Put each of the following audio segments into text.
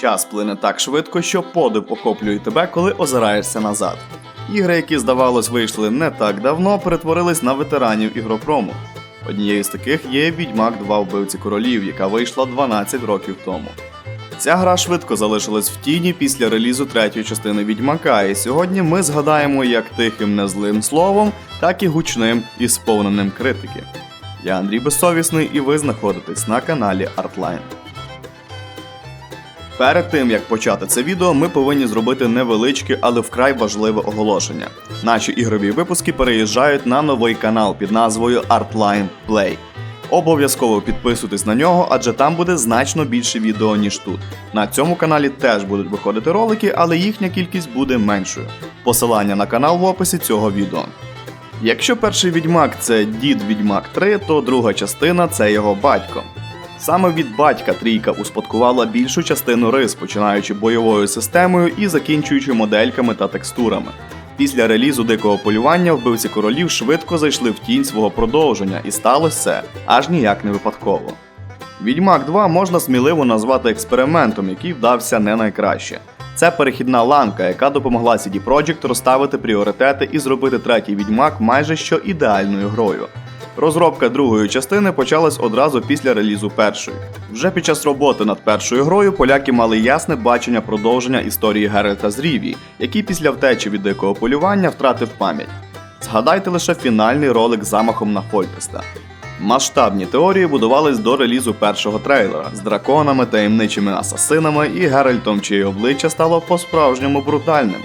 Час плине так швидко, що подив охоплює тебе, коли озираєшся назад. Ігри, які, здавалось, вийшли не так давно, перетворились на ветеранів ігропрому. Однією з таких є Відьмак 2 вбивці королів, яка вийшла 12 років тому. Ця гра швидко залишилась в тіні після релізу третьої частини Відьмака, і сьогодні ми згадаємо як тихим незлим словом, так і гучним і сповненим критики. Я Андрій Безсовісний, і ви знаходитесь на каналі Artline. Перед тим як почати це відео, ми повинні зробити невеличке, але вкрай важливе оголошення. Наші ігрові випуски переїжджають на новий канал під назвою Artline Play. Обов'язково підписуйтесь на нього, адже там буде значно більше відео, ніж тут. На цьому каналі теж будуть виходити ролики, але їхня кількість буде меншою. Посилання на канал в описі цього відео. Якщо перший відьмак це дід Відьмак 3, то друга частина це його батько. Саме від батька трійка успадкувала більшу частину рис, починаючи бойовою системою і закінчуючи модельками та текстурами. Після релізу дикого полювання вбивці королів швидко зайшли в тінь свого продовження, і сталося це аж ніяк не випадково. Відьмак 2 можна сміливо назвати експериментом, який вдався не найкраще. Це перехідна ланка, яка допомогла CD Projekt розставити пріоритети і зробити третій відьмак майже що ідеальною грою. Розробка другої частини почалась одразу після релізу першої. Вже під час роботи над першою грою поляки мали ясне бачення продовження історії Геральта з Рівії, який після втечі від дикого полювання втратив пам'ять. Згадайте лише фінальний ролик з замахом на Фольтеста. Масштабні теорії будувались до релізу першого трейлера з драконами, таємничими асасинами і Геральтом, чиє обличчя стало по-справжньому брутальним.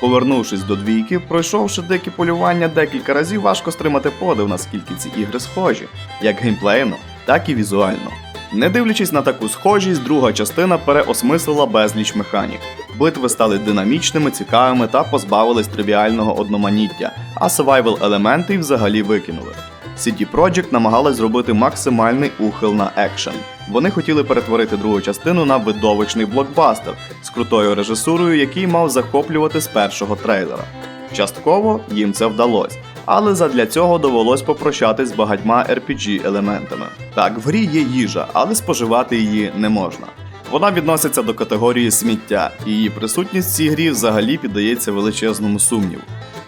Повернувшись до двійки, пройшовши дикі полювання декілька разів, важко стримати подив, наскільки ці ігри схожі, як геймплейно, так і візуально. Не дивлячись на таку схожість, друга частина переосмислила безліч механік. Битви стали динамічними, цікавими та позбавились тривіального одноманіття, а survival елементи взагалі викинули. CD Projekt намагалась зробити максимальний ухил на екшен. Вони хотіли перетворити другу частину на видовищний блокбастер з крутою режисурою, який мав захоплювати з першого трейлера. Частково їм це вдалося, але задля цього довелось попрощатись з багатьма RPG елементами. Так, в грі є їжа, але споживати її не можна. Вона відноситься до категорії сміття, і її присутність в цій грі взагалі піддається величезному сумніву.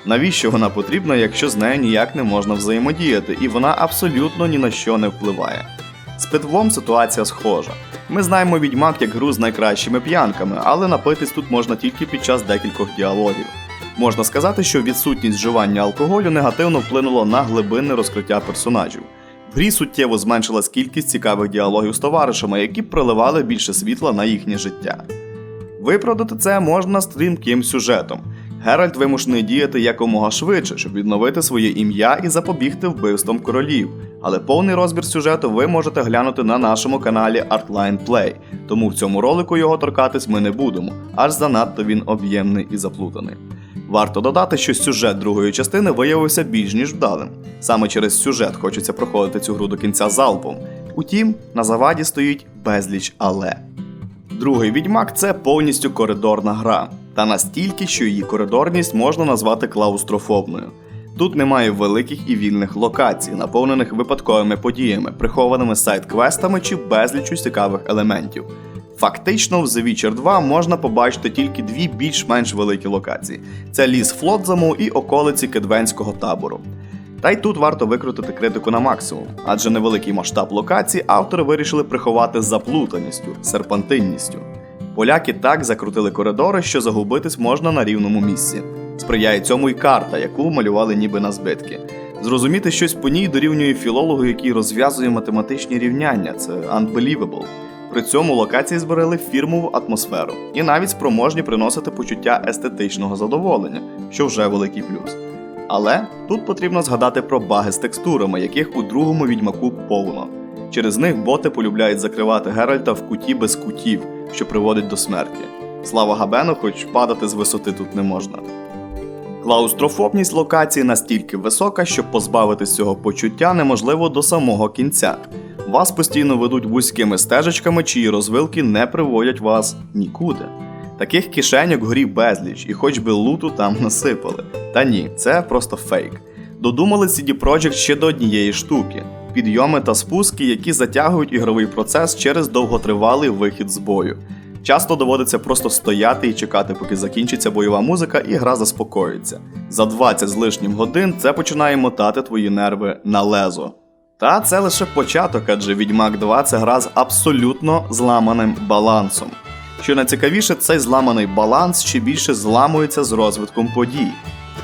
Навіщо вона потрібна, якщо з нею ніяк не можна взаємодіяти, і вона абсолютно ні на що не впливає. З питвом ситуація схожа. Ми знаємо відьмак як гру з найкращими п'янками, але напитись тут можна тільки під час декількох діалогів. Можна сказати, що відсутність вживання алкоголю негативно вплинуло на глибинне розкриття персонажів. В грі суттєво зменшилась кількість цікавих діалогів з товаришами, які б проливали більше світла на їхнє життя. Виправдати це можна стрімким сюжетом. Геральт вимушений діяти якомога швидше, щоб відновити своє ім'я і запобігти вбивствам королів. Але повний розбір сюжету ви можете глянути на нашому каналі Artline Play, тому в цьому ролику його торкатись ми не будемо, аж занадто він об'ємний і заплутаний. Варто додати, що сюжет другої частини виявився більш ніж вдалим. Саме через сюжет хочеться проходити цю гру до кінця залпом. Утім, на заваді стоїть безліч але. Другий відьмак це повністю коридорна гра, та настільки, що її коридорність можна назвати клаустрофобною. Тут немає великих і вільних локацій, наповнених випадковими подіями, прихованими сайт-квестами чи безлічу цікавих елементів. Фактично, в The Witcher 2 можна побачити тільки дві більш-менш великі локації: це ліс Флотзаму і околиці Кедвенського табору. Та й тут варто викрутити критику на максимум, адже невеликий масштаб локацій автори вирішили приховати заплутаністю, серпантинністю. Поляки так закрутили коридори, що загубитись можна на рівному місці. Сприяє цьому й карта, яку малювали ніби на збитки. Зрозуміти щось по ній дорівнює філологу, який розв'язує математичні рівняння. Це unbelievable. При цьому локації зберегли фірмову атмосферу і навіть спроможні приносити почуття естетичного задоволення, що вже великий плюс. Але тут потрібно згадати про баги з текстурами, яких у другому відьмаку повно. Через них боти полюбляють закривати Геральта в куті без кутів, що приводить до смерті. Слава Габену, хоч падати з висоти тут не можна. Клаустрофобність локації настільки висока, що позбавитись цього почуття неможливо до самого кінця. Вас постійно ведуть вузькими стежечками, чиї розвилки не приводять вас нікуди. Таких кишеньок грі безліч, і хоч би луту там насипали. Та ні, це просто фейк. Додумали CD Projekt ще до однієї штуки: підйоми та спуски, які затягують ігровий процес через довготривалий вихід з бою. Часто доводиться просто стояти і чекати, поки закінчиться бойова музика і гра заспокоїться. За 20 з лишнім годин це починає мотати твої нерви на лезо. Та це лише початок, адже Відьмак 2 це гра з абсолютно зламаним балансом. Що найцікавіше, цей зламаний баланс ще більше зламується з розвитком подій.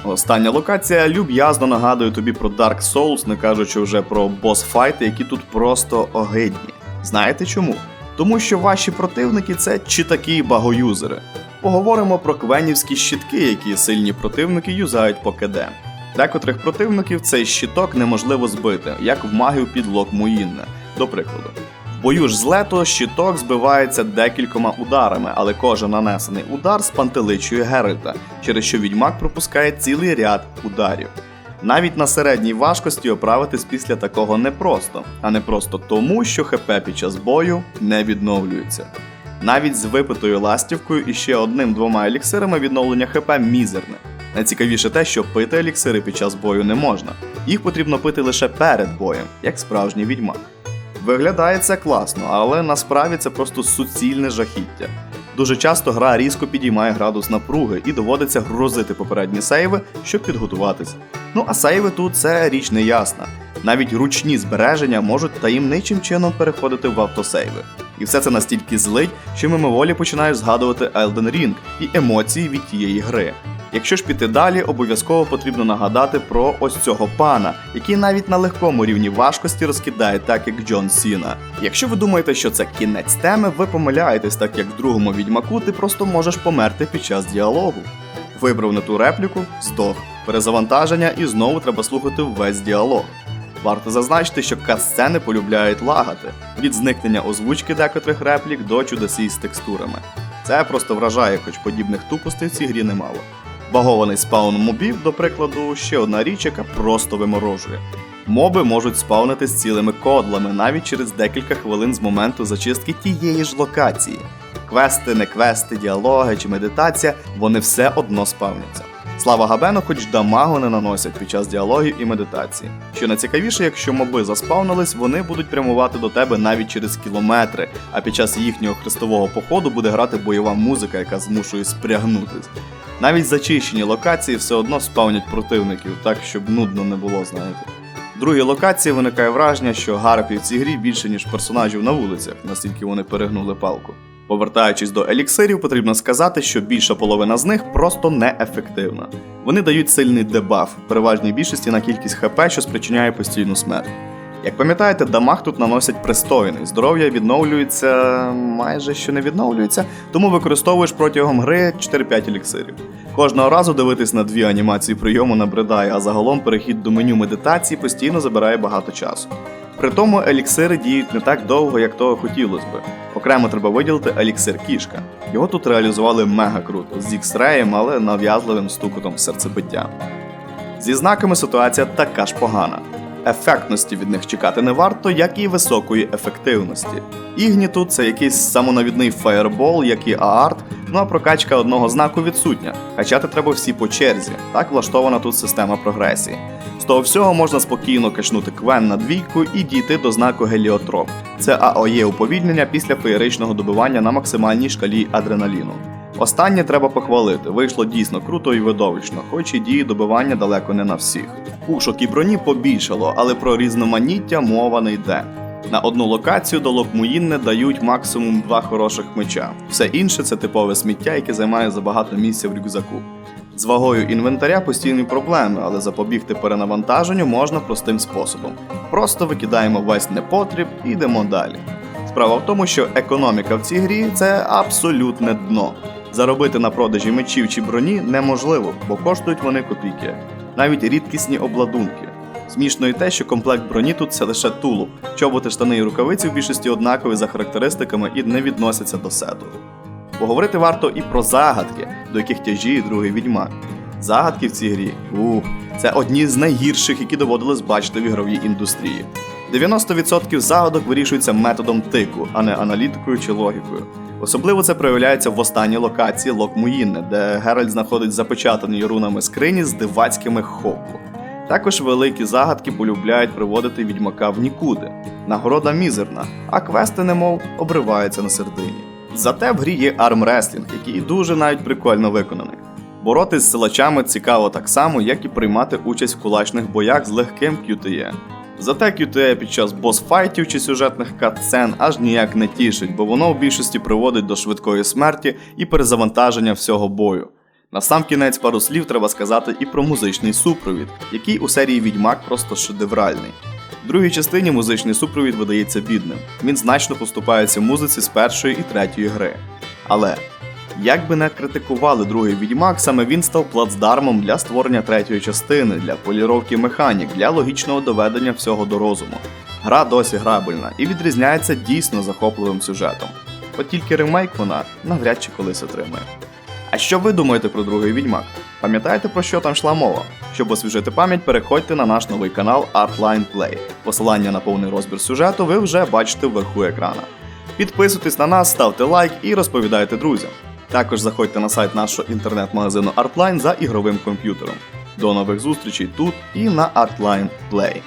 Остання локація люб'язно нагадує тобі про Dark Souls, не кажучи вже про босфайти, які тут просто огидні. Знаєте чому? Тому що ваші противники це чи такі багоюзери. Поговоримо про квенівські щитки, які сильні противники юзають по КД. Декотрих противників цей щиток неможливо збити, як в магів під лок Муїнне, до прикладу. Бою ж з лето щиток збивається декількома ударами, але кожен нанесений удар спантеличує Геральта, через що відьмак пропускає цілий ряд ударів. Навіть на середній важкості оправитись після такого непросто, а не просто тому, що ХП під час бою не відновлюється. Навіть з випитою ластівкою і ще одним-двома еліксирами відновлення ХП мізерне. Найцікавіше те, що пити еліксири під час бою не можна. Їх потрібно пити лише перед боєм, як справжній відьмак. Виглядає це класно, але насправді це просто суцільне жахіття. Дуже часто гра різко підіймає градус напруги і доводиться грузити попередні сейви, щоб підготуватись. Ну а сейви тут це річ не ясна. Навіть ручні збереження можуть таємничим чином переходити в автосейви. І все це настільки злить, що мимоволі починаєш згадувати Elden Ring і емоції від тієї гри. Якщо ж піти далі, обов'язково потрібно нагадати про ось цього пана, який навіть на легкому рівні важкості розкидає так, як Джон Сіна. Якщо ви думаєте, що це кінець теми, ви помиляєтесь, так як в другому відьмаку ти просто можеш померти під час діалогу. Вибрав не ту репліку, здох, перезавантаження і знову треба слухати весь діалог. Варто зазначити, що касцени полюбляють лагати від зникнення озвучки декотрих реплік до чудосій з текстурами. Це просто вражає, хоч подібних тупостей в цій грі немало. Багований спаун мобів, до прикладу, ще одна річ, яка просто виморожує. Моби можуть спавнити з цілими кодлами навіть через декілька хвилин з моменту зачистки тієї ж локації. Квести, не квести, діалоги чи медитація, вони все одно спавняться. Слава Габену, хоч дамагу не наносять під час діалогів і медитації. Що найцікавіше, якщо моби заспавнились, вони будуть прямувати до тебе навіть через кілометри, а під час їхнього хрестового походу буде грати бойова музика, яка змушує спрягнутись. Навіть зачищені локації все одно спавнять противників, так щоб нудно не було, знаєте. В другій локації виникає враження, що гарпів в цій грі більше, ніж персонажів на вулицях, настільки вони перегнули палку. Повертаючись до еліксирів, потрібно сказати, що більша половина з них просто неефективна. Вони дають сильний дебаф, в переважній більшості на кількість ХП, що спричиняє постійну смерть. Як пам'ятаєте, дамаг тут наносять пристойний, здоров'я відновлюється майже що не відновлюється, тому використовуєш протягом гри 4-5 еліксирів. Кожного разу дивитись на дві анімації прийому набридає, а загалом перехід до меню медитації постійно забирає багато часу. При тому еліксири діють не так довго, як того хотілося би. Окремо треба виділити еліксир кішка. Його тут реалізували мега круто, з ікс-реєм, але нав'язливим стукотом серцебиття. Зі знаками ситуація така ж погана. Ефектності від них чекати не варто, як і високої ефективності. Ігні тут це якийсь самонавідний фаєрбол, як і Аарт, ну а прокачка одного знаку відсутня. Качати треба всі по черзі. Так влаштована тут система прогресії. Того всього можна спокійно качнути квен на двійку і дійти до знаку Геліотроп. Це АОЄ уповільнення після феєричного добивання на максимальній шкалі адреналіну. Останнє треба похвалити, вийшло дійсно круто і видовищно, хоч і дії добивання далеко не на всіх. Пушок і броні побільшало, але про різноманіття мова не йде. На одну локацію до Локмуїнне дають максимум два хороших меча. Все інше це типове сміття, яке займає забагато місця в рюкзаку. З вагою інвентаря постійні проблеми, але запобігти перенавантаженню можна простим способом. Просто викидаємо весь непотріб і йдемо далі. Справа в тому, що економіка в цій грі це абсолютне дно. Заробити на продажі мечів чи броні неможливо, бо коштують вони копійки. Навіть рідкісні обладунки. Смішно і те, що комплект броні тут це лише тулуб. Чоботи, штани і рукавиці в більшості однакові за характеристиками і не відносяться до сету. Поговорити варто і про загадки, до яких тяжіє другий відьмак. Загадки в цій грі ух, це одні з найгірших, які доводилось бачити в ігровій індустрії. 90% загадок вирішуються методом тику, а не аналітикою чи логікою. Особливо це проявляється в останній локації Локмуїнне, де Геральт знаходить запечатані рунами скрині з дивацькими хопку. Також великі загадки полюбляють приводити відьмака в нікуди. Нагорода мізерна, а квести, немов, обриваються на середині. Зате в грі є армреслінг, який дуже навіть прикольно виконаний. Боротись з силачами цікаво так само, як і приймати участь в кулачних боях з легким QTE. Зате QTE під час босфайтів чи сюжетних катсцен аж ніяк не тішить, бо воно в більшості приводить до швидкої смерті і перезавантаження всього бою. На сам кінець пару слів треба сказати і про музичний супровід, який у серії Відьмак просто шедевральний. Другій частині музичний супровід видається бідним. Він значно поступається музиці з першої і третьої гри. Але як би не критикували другий відьмак, саме він став плацдармом для створення третьої частини, для поліровки механік, для логічного доведення всього до розуму. Гра досі грабельна і відрізняється дійсно захопливим сюжетом. От тільки ремейк вона навряд чи колись отримає. А що ви думаєте про другий відьмак? Пам'ятаєте про що там йшла мова? Щоб освіжити пам'ять, переходьте на наш новий канал Artline Play. Посилання на повний розбір сюжету ви вже бачите вверху екрана. Підписуйтесь на нас, ставте лайк і розповідайте друзям. Також заходьте на сайт нашого інтернет-магазину Artline за ігровим комп'ютером. До нових зустрічей тут і на Artline Play.